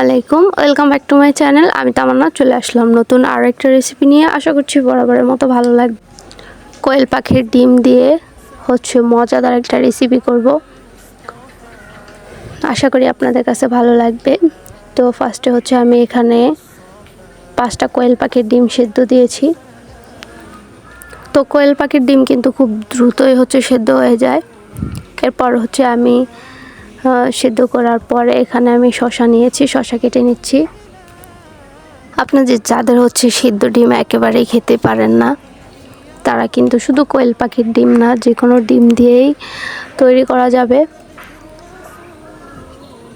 আলাইকুম, welcome back to my channel. আমি তামান্না, চলে আসলাম নতুন আরও একটা রেসিপি নিয়ে। আশা করছি বরাবরের মতো ভালো লাগবে। কোয়েল পাখির ডিম দিয়ে হচ্ছে মজাদার একটা রেসিপি করব। আশা করি আপনাদের কাছে ভালো লাগবে। তো ফার্স্টে হচ্ছে আমি এখানে পাঁচটা কোয়েল পাখির ডিম সেদ্ধ দিয়েছি। তো কোয়েল পাখির ডিম কিন্তু খুব দ্রুতই হচ্ছে সেদ্ধ হয়ে যায়। এরপর হচ্ছে আমি সেদ্ধ করার পরে এখানে আমি শশা নিয়েছি, শশা কেটে নিচ্ছি। আপনাদের যাদের হচ্ছে সিদ্ধ ডিম একেবারেই খেতে পারেন না, তারা কিন্তু শুধু কোয়েল পাখির ডিম না, যে কোনো ডিম দিয়েই তৈরি করা যাবে।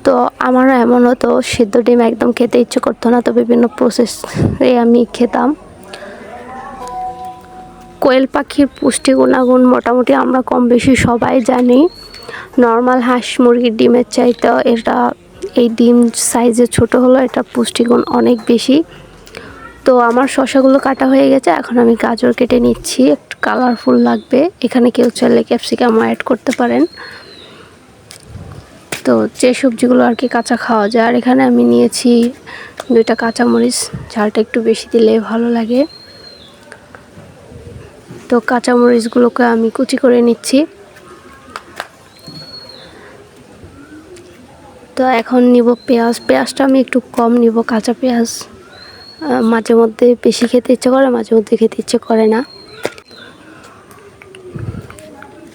তো আমারও এমন হতো, সিদ্ধ ডিম একদম খেতে ইচ্ছে করতো না, তো বিভিন্ন প্রসেসে আমি খেতাম। কোয়েল পাখির পুষ্টি গুণাগুণ মোটামুটি আমরা কম বেশি সবাই জানি। নর্মাল হাঁস মুরগির ডিমের চাইতে এটা, এই ডিম সাইজে ছোট হলো, এটা পুষ্টিগুণ অনেক বেশি। তো আমার শশাগুলো কাটা হয়ে গেছে, এখন আমি গাজর কেটে নিচ্ছি, একটু কালারফুল লাগবে। এখানে কেউ চাইলে ক্যাপসিকাম অ্যাড করতে পারেন। তো যে সবজিগুলো আর কি কাঁচা খাওয়া যায়, আর এখানে আমি নিয়েছি দুইটা কাঁচামরিচ, ঝালটা একটু বেশি দিলে ভালো লাগে। তো কাঁচামরিচগুলোকে আমি কুচি করে নিচ্ছি। তো এখন নিব পেঁয়াজ। পেঁয়াজটা আমি একটু কম নিব, কাঁচা পেঁয়াজ। মাঝে মধ্যে বেশি খেতে ইচ্ছে করে, মাঝে মধ্যে খেতে ইচ্ছে করে না।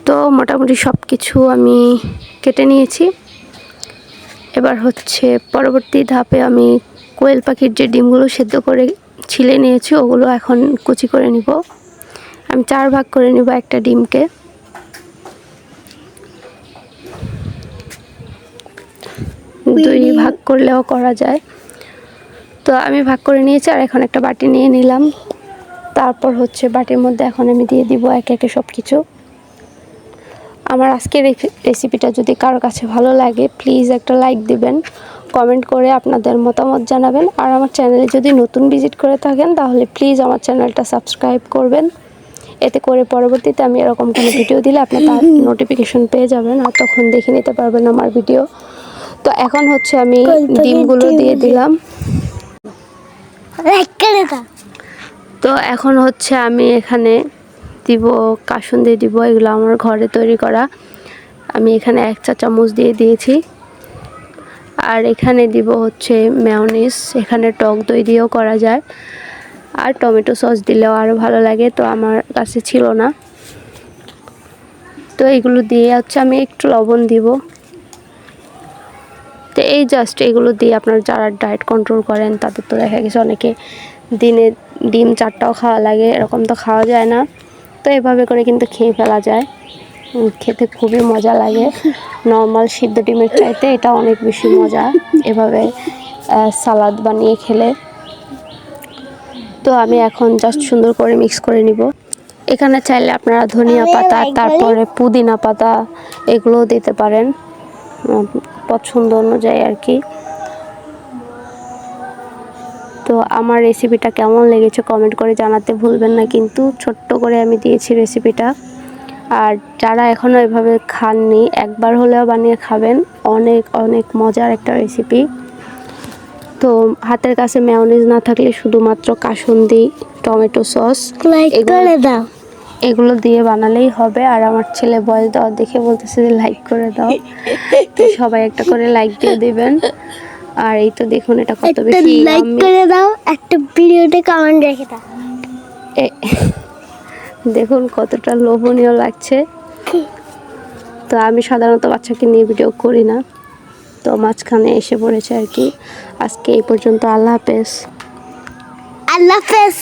তো মোটামুটি সব কিছু আমি কেটে নিয়েছি। এবার হচ্ছে পরবর্তী ধাপে আমি কোয়েল পাখির যে ডিমগুলো সেদ্ধ করে ছিলে নিয়েছি, ওগুলো এখন কুচি করে নিব। আমি চার ভাগ করে নিব একটা ডিমকে। দুই ভাগ করলেও করা যায়। তো আমি ভাগ করে নিয়েছি আর এখন একটা বাটি নিয়ে নিলাম। তারপর হচ্ছে বাটির মধ্যে এখন আমি দিয়ে দিব একে একে সব কিছু আমার আজকের রেসি- রেসিপিটা যদি কারোর কাছে ভালো লাগে প্লিজ একটা লাইক দিবেন কমেন্ট করে আপনাদের মতামত জানাবেন। আর আমার চ্যানেলে যদি নতুন ভিজিট করে থাকেন তাহলে প্লিজ আমার চ্যানেলটা সাবস্ক্রাইব করবেন। এতে করে পরবর্তীতে আমি এরকম কোনো ভিডিও দিলে আপনি তার নোটিফিকেশন পেয়ে যাবেন আর তখন দেখে নিতে পারবেন আমার ভিডিও তো এখন হচ্ছে আমি ডিমগুলো দিয়ে দিলাম। তো এখন হচ্ছে আমি এখানে দিব কাসুন দিয়ে দিব এগুলো আমার ঘরে তৈরি করা। আমি এখানে এক চা চামচ দিয়ে দিয়েছি। আর এখানে দিব হচ্ছে মেয়নিস এখানে টক দই দিয়েও করা যায়। আর টমেটো সস দিলেও আরও ভালো লাগে তো আমার কাছে ছিল না। তো এগুলো দিয়ে হচ্ছে আমি একটু লবণ দিব। এই জাস্ট এগুলো দিয়ে আপনার যারা ডায়েট কন্ট্রোল করেন তাদের তো দেখা গেছে অনেকে দিনে ডিম চারটাও খাওয়া লাগে এরকম তো খাওয়া যায় না। তো এভাবে করে কিন্তু খেয়ে ফেলা যায়। খেতে খুবই মজা লাগে। নর্মাল সিদ্ধ ডিমের চাইতে এটা অনেক বেশি মজা। এভাবে সালাদ বানিয়ে খেলে। তো আমি এখন জাস্ট সুন্দর করে মিক্স করে নিব। এখানে চাইলে আপনারা ধনিয়া পাতা তারপরে পুদিনা পাতা এগুলোও দিতে পারেন। পছন্দ অনুযায়ী আর কি। তো আমার রেসিপিটা কেমন লেগেছে কমেন্ট করে জানাতে ভুলবেন না কিন্তু ছোট্ট করে আমি দিয়েছি রেসিপিটা আর যারা এখনও এভাবে খাননি একবার হলেও বানিয়ে খাবেন। অনেক অনেক মজার একটা রেসিপি তো হাতের কাছে মেয়নিজ না থাকলে শুধুমাত্র কাসুন্দি টমেটো সস লাইক এগুলো- করে দাও। এগুলো দিয়ে বানালেই হবে। আর আমার ছেলে বয়স দেওয়া দেখে বলতেছে যে লাইক করে দাও। তো সবাই একটা করে লাইক দিয়ে দিবেন। আর এই তো দেখুন এটা কত বেশি লাইক করে দাও একটা ভিডিওতে কমেন্ট রেখে দাও। দেখুন কতটা লোভনীয় লাগছে। তো আমি সাধারণত বাচ্চাকে নিয়ে ভিডিও করি না। তো মাঝখানে এসে পড়েছে আর কি। আজকে এই পর্যন্ত আল্লাহ হাফেজ। আল্লাহ হাফেজ।